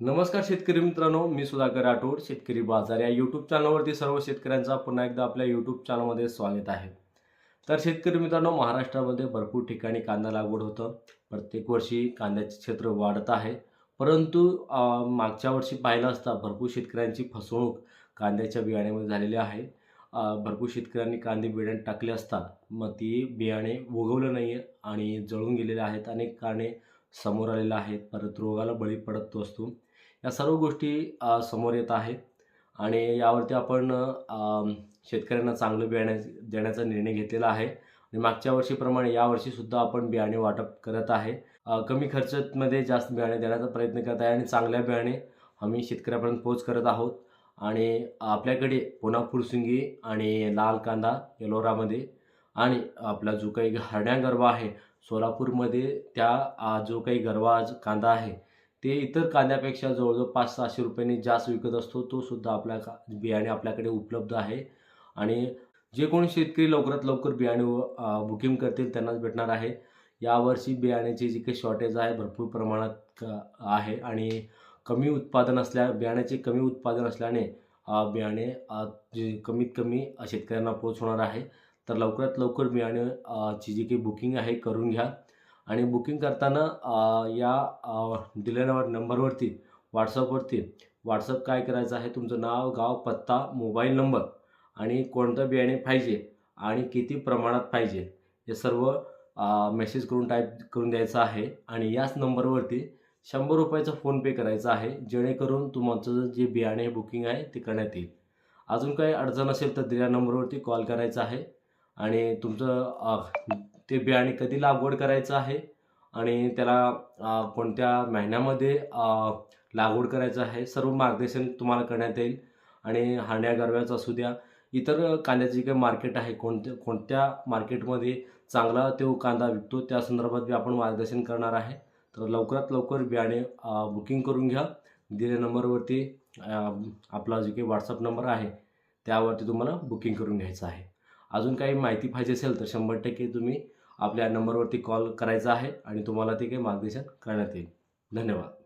नमस्कार शेतकरी मित्रांनो मी सुधाकर राठोड शेतकरी बाजार या यूट्यूब चॅनलवरती सर्व शेतकऱ्यांचा पुन्हा एकदा आपल्या यूट्यूब चॅनलमध्ये स्वागत आहे. तर शेतकरी मित्रांनो महाराष्ट्रामध्ये भरपूर ठिकाणी कांदा लागवड होतं. प्रत्येक वर्षी कांद्याचे क्षेत्र वाढत आहे. परंतु मागच्या वर्षी पाहिलं असता भरपूर शेतकऱ्यांची फसवणूक कांद्याच्या बियाण्यामध्ये झालेली आहे. भरपूर शेतकऱ्यांनी कांदे बियाणे टाकले असता मग ती बियाणे उगवलं नाही आहे आणि जळून गेलेले आहेत. अनेक कारणे समोर आलेले आहेत. परत रोगाला बळी पडत असतो. या सर्व गोष्टी समोर येत आहेत. आणि यावरती आपण शेतकऱ्यांना चांगलं बियाणे देण्याचा निर्णय घेतलेला आहे. आणि मागच्या वर्षीप्रमाणे यावर्षीसुद्धा आपण बियाणे वाटप करत आहे. कमी खर्चामध्ये जास्त बियाणे देण्याचा प्रयत्न करत आहे आणि चांगल्या बियाणे आम्ही शेतकऱ्यापर्यंत पोच करत आहोत. आणि आपल्याकडे पुन्हा फुरसुंगी आणि लाल कांदा एलोरामध्ये आणि आपला जो काही हरण्या गरबा आहे सोलापूरमध्ये त्या जो काही गरबा कांदा आहे ते इतर कांद्यापेक्षा जवळजवळ पाच सहाशे रुपयांनी जास्त विकत असतो. तो सुद्धा आपल्या का बियाणे आपल्याकडे उपलब्ध आहे. आणि जे कोणी शेतकरी लवकरात लवकर बियाणे बुकिंग करतील त्यांनाच भेटणार आहे. यावर्षी बियाण्याची जी काही शॉर्टेज आहे भरपूर प्रमाणात क आहे. आणि कमी उत्पादन असल्या बियाण्याचे कमी उत्पादन असल्याने बियाणे जे कमीत कमी शेतकऱ्यांना पोच होणार आहे. तर लवकरात लवकर बियाणे ची जी काही बुकिंग आहे करून घ्या. आणि बुकिंग करताना या अ, दिलेल्या नंबरवरती व्हॉट्सअपवरती व्हॉट्सअप काय करायचं आहे? तुमचं नाव गाव पत्ता मोबाईल नंबर आणि कोणतं बियाणे पाहिजे आणि किती प्रमाणात पाहिजे? हे सर्व मेसेज करून टाईप करून द्यायचं आहे आणि याच नंबरवरती शंभर रुपयाचा फोनपे करायचा आहे जेणेकरून तुमचं जे बियाणे बुकिंग आहे ते करण्यात येईल. अजून काही अडचण असेल तर दिल्या नंबरवरती कॉल करायचा आहे. आणि तुमचं ते बियाणे कधी लागवड करायचं आहे? आणि त्याला कोणत्या महिन्यामध्ये लागवड करायचं आहे? सर्व मार्गदर्शन तुम्हाला करण्यात येईल. आणि हांड्या गरव्याचं असू द्या इतर कांद्याचे काही मार्केट आहे कोणत्या कोणत्या मार्केटमध्ये चांगला तो कांदा विकतो त्या संदर्भात बी आपण मार्गदर्शन करणार आहे. तर लवकरात लवकर बियाणे बुकिंग करून घ्या. दिलेल्या नंबरवरती आपला जे काही व्हॉट्सअप नंबर आहे त्यावरती तुम्हाला बुकिंग करून घ्यायचं आहे. अजून काही माहिती पाहिजे असेल तर शंभर टक्के तुम्ही आपल्या नंबरवरती कॉल करायचा आहे आणि तुम्हाला ते काही मार्गदर्शन करण्यात येईल. धन्यवाद.